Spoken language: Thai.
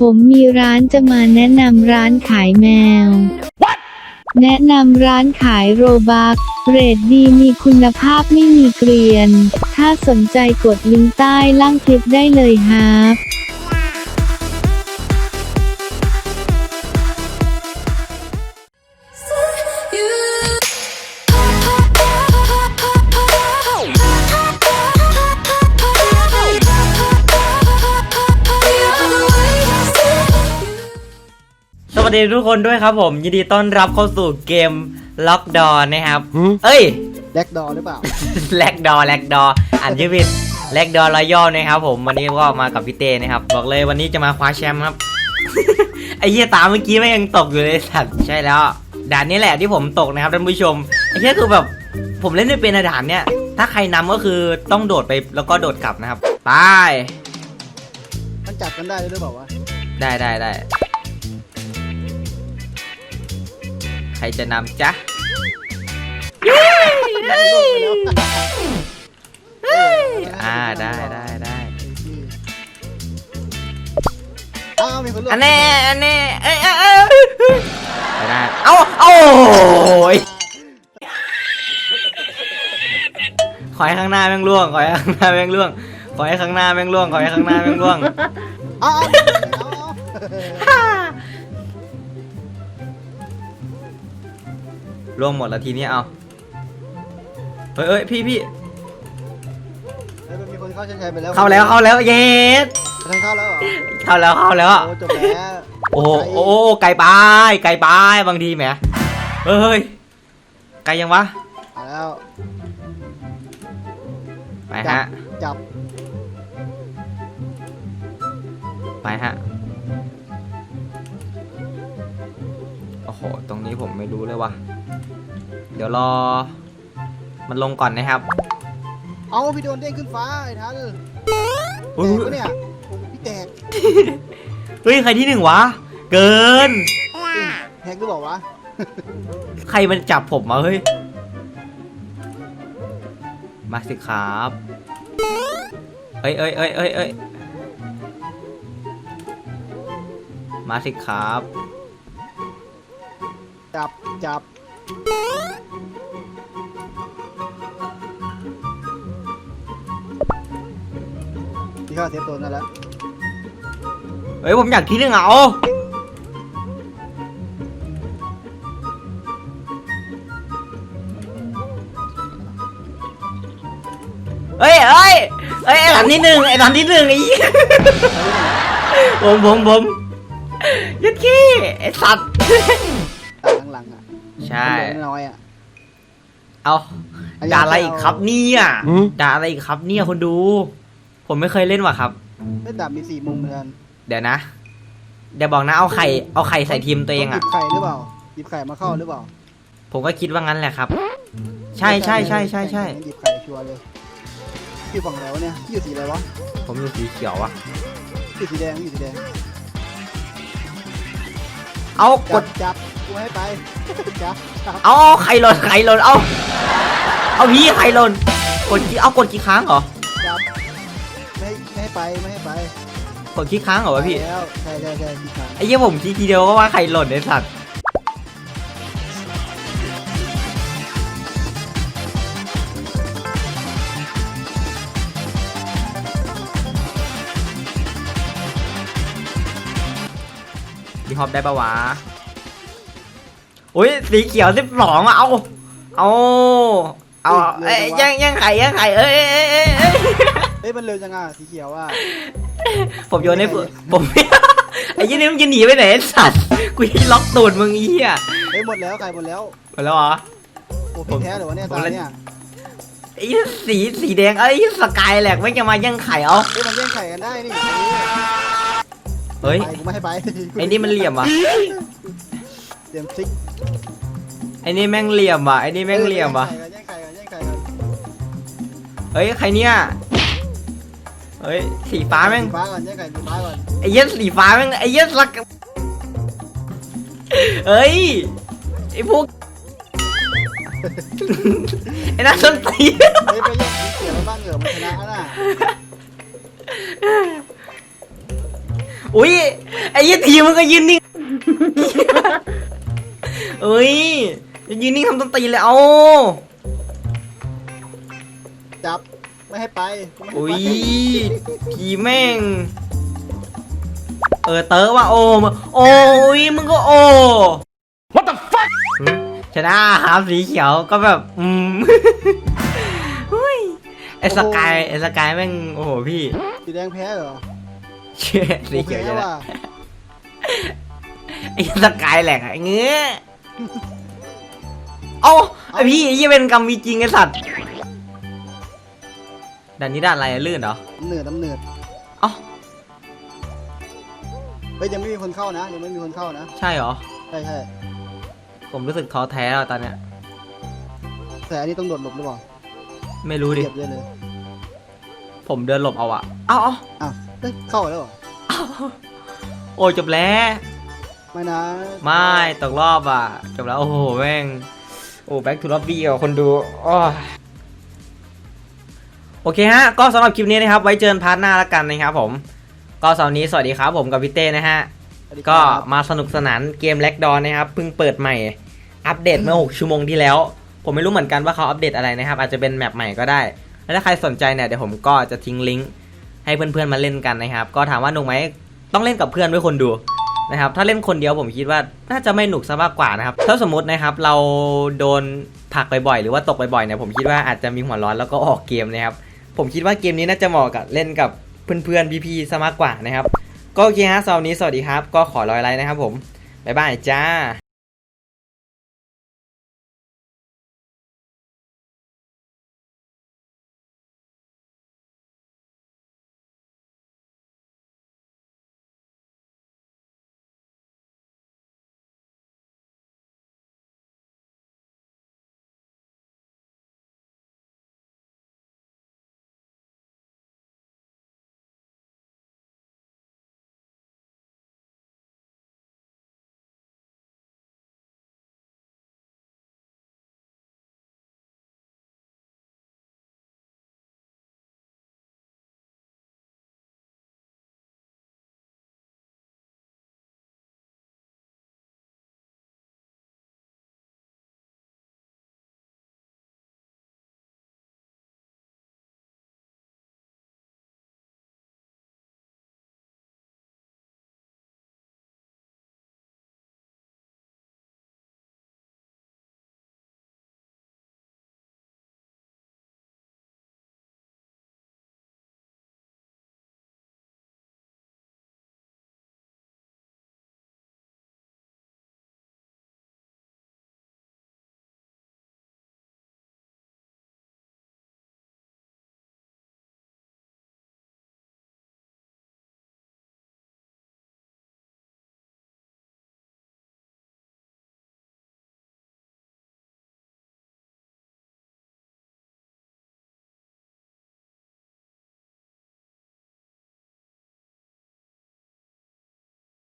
ผมมีร้านจะมาแนะนำร้านขายแมวแนะนำร้านขายโรบักเรทดีมีคุณภาพไม่มีเกรียน ถ้าสนใจกดลิงก์ใต้ล่างคลิปได้เลยฮะส วัสดีทุกคนด้วยครับผม ยินดีต้อนรับเข้าสู่เกมล็อกดอนะครับ เอ้ยแล็กดอหรือเปล่าแลกดอแลกดออ่านชื่อผิดแลกดอรอยอนะครับผมวันนี้ก็มากับพี่เต้นะครับ บอกเลยวันนี้จะมาคว้าแชมป์ครับ ไอ้เหี้ยตาเมื่อกี้ไม่งยังตกอยู่เลยสัตว์ใช่แล้ว ด่านนี้แหละที่ผมตกนะครับท่านผู้ชมไอ้เหี้ยคือแบบผมเล่นไม่เป็นอะด่านเนี้ยถ้าใครนำก็คือต้องโดดไปแล้วก็โดดกลับนะครับไปมันจับกันได้ด้วยหรือเปล่าวะได้ได้ได้ ใครจะนำจ๊ะอ่าได้ได้ได้อ้าวมีคนเลือกอันแน่อันแน่เอ้ยเอ้ยเอ้ยไม่ได้เอ้าโอ้ยขอให้ข้างหน้าแม่งล่วงขอให้ข้างหน้าแม่งล่วงขอให้ข้างหน้าแม่งล่วงขอให้ข้างหน้าแม่งล่วงอ้าวเอา ล่วงหมดแล้วทีนี้เอาเฮ้ยเอ้ยพี่พี่เฮ้ยมันมีคนเข้าเส้นชัยไปแล้วเข้าแล้วเข้าแล้วเย็ดทางเข้าแล้วเหรอเข้าแล้วเข้าแล้ว โอ้จบแล้วโอ้โหโอ้โหไกลไปไกลไปบางทีแหมเฮ้ยไกลยังวะมาแล้วไปฮะจับไปฮะโอ้โหตรงนี้ผมไม่รู้เลยว่ะ เดี๋ยวรอ มันลงก่อนนะครับ เอาพี่โดนเด้งขึ้นฟ้าไอ้ทันแตอุ๊ยกปะเนี่ยโอ้พี่แตกเฮ้ย ใครที่หนึ่งวะ เกิน แฮกหรือเปล่าวะใครมันจับผมมาเฮ้ย มาสิครับเอ้ยเอ้ยเอ้ยเอ้ยเอ้ยมาสิครับ จับจับ พี่เข้าเซฟโซนนั่นแล้วเฮ้ยผมอยากที่หนึ่งอะโอเฮ้ยเฮ้ยเฮ้ยไอ้หลันที่หนึ่งไอ้หลันที่หนึ่งไอ้เหี้ยผมผมผมยัดขี้ไอ้สัตว์ ใช่มันเหลือน้อยอะ เอาอันนี้ด่าอะไรอีกครับเนี่ยหืม ด่าอะไรอีกครับเนี่ยคนดู ผมไม่เคยเล่นว่ะครับเล่นดาบมีสี่มุมเหมือนกันเดี๋ยวนะเดี๋ยวบอกนะเอาไข่เอาไข่ใส่ทีมตัวเองหยิอะ บไข่หรือเปล่าหยิบไข่มาเข้าหรือเปล่าผมก็คิดว่างั้นแหละครับ ใช่ใช่ใช่ใช่ใช่หยิบไข่ชัวร์เลยพี่ฝั่งไหนวะเนี่ยพี่อยู่สีอะไรวะผมอยู่สีเขียวอะพี่อยู่สีแดงพี่อยู่สีแดงเอากจัดบจับ กูให้ไปจับจับเอาไข่หล่นไข่หล่นเอาเอาพี่ไข่หล่นกดกี่เอากดกี่ครั้งเหรอจับไม่ให้ไม่ให้ไปไม่ให้ไปกดกี่ครั้งเหรอวะพี่ไปแล้วใช่ใช่ใช่พี่ครั้งไอ้เหี้ยผมคิดทีเดียวก็ว่าไข่หล่นไอ้สัตว์พี่ฮอปได้ปะวะ อุ้ยสีเขียวสิบสองอะเอา เอา เอาเอ้ยย่างย่างไข่ย่างไข่เอ้ยเอ้ยเอ้ยเอ้ยเอ้ยเฮ้ยมันเร็วจังอะสีเขียวอะผมโยนให้เพื่อนผมไอ้ยี่นี่มึงจะหนีไปไหนไอ้สัตว์กูจะล็อกตูดมึงไอเหี้ยเฮ้ยหมดแล้วไข่หมดแล้วหมดแล้วเหรอโอ้พี่แท้เหรอวะเนี่ยผมตาเล่นเนี่ยไอ้สีสีแดงไอ้สกายแหลกไม่งจะมาย่างไข่เอาเฮ้ยมันแย่งไข่กันได้นี่เฮ้ยไปกูไม่ให้ไปไอ้นี่มันเหลี่ยมว่ะ เหลี่ยมทริกไอ้นี่แม่งเหลี่ยมว่ะไอ้นี่แม่งเหลี่ยมว่ะแย่งไข่กันแย่งไข่กันเฮ้ยใครเนี่ยเฮ้ยสีฟ้าแม่งสีฟ้าก่อนแย่งไข่สีฟ้าก่อนไอ้เหี้ยสีฟ้าแม่งไอ้เหี้ยสกเฮ้ยไอ้พวกไอ้นักดนตรีเฮ้ยไปแย่งสีเขียวแล้วบ้านเหลือมันชนะน่ะอุ้ยไอ้ยี่ทีมันก็ยืนนิ่ง เอ้ยยืนนิ่งทำต้นตีนเลยเอาจับไม่ให้ไปไม่ให้อุ้ยไปผีแม่ง เออเต๋อว่าโอ้มึงโอ้ยมึงก็โอ้ What the fuck ชนะหามสีเขียวก็แบบอืมอุ้ยไอ้สกายไอ้สกายแม่งโอ้โหพี่สีแดงแพ้เหรอเชื่อสีโอเขียวแพ้ชนะว่ะไอ้สกายแหลกอะเงี้ย เอ้าไอพี่ไอ้ยี่เป็นกรรมมีจริงไอสัตว์ด่านนี้ด่านอะไรอะลื่นเหรอน้ำเนือดน้ำเนือดเอ้าเฮ้ยยังไม่มีคนเข้านะยังไม่มีคนเข้านะใช่เหรอ ใช่ใช่ผมรู้สึกท้อแท้แล้วตอนเนี้ยแต่อันนี้ต้องโดดหลบหรือเปล่าไม่รู้ดิเรียบเลยเลยผมเดินหลบเอาอะเอ้าเอ้าอ้าวเฮ้ยเข้าแล้วเหรอเอ้าโอ้ยจบแล้ว ไม่นะไม่ตกรอบอะจบแล้วโอ้โหแม่งโอ้ back to lobby อะคนดูอ้อโอเคฮะ ก็สำหรับคลิปนี้นะครับ ไว้เจอกันพาร์ทหน้าแล้วกันนะครับผม ก็สำหรับวันนี้สวัสดีครับผมกับพี่เต้นะฮะสวัสดีครับก็มาสนุกสนานเกมแล็กดอนนะครับเพิ่งเปิดใหม่ อัปเดตเมื่อ 6 ชั่วโมงที่แล้ว ผมไม่รู้เหมือนกันว่าเขาอัปเดตอะไรนะครับ อาจจะเป็นแมปใหม่ก็ได้ แล้วถ้าใครสนใจเนี่ยเดี๋ยวผมก็จะทิ้งลิงก์ให้เพื่อนๆมาเล่นกันนะครับ ก็ถามว่าหนุกไหมต้องเล่นกับเพื่อนด้วยคนดู นะครับถ้าเล่นคนเดียวผมคิดว่าน่าจะไม่หนุกซะมากกว่านะครับถ้าสมมตินะครับเราโดนผักบ่อยๆหรือว่าตกบ่อยๆเนี่ยผมคิดว่าอาจจะมีหัวร้อนแล้วก็ออกเกมนะครับผมคิดว่าเกมนี้น่าจะเหมาะกับเล่นกับเพื่อนๆพี่ๆซะมากกว่านะครับก็โอเคฮะสำหรับนนี้สวัสดีครับ ก็ขอร้อยไลค์นะครับผมบ๊ายบายจ้า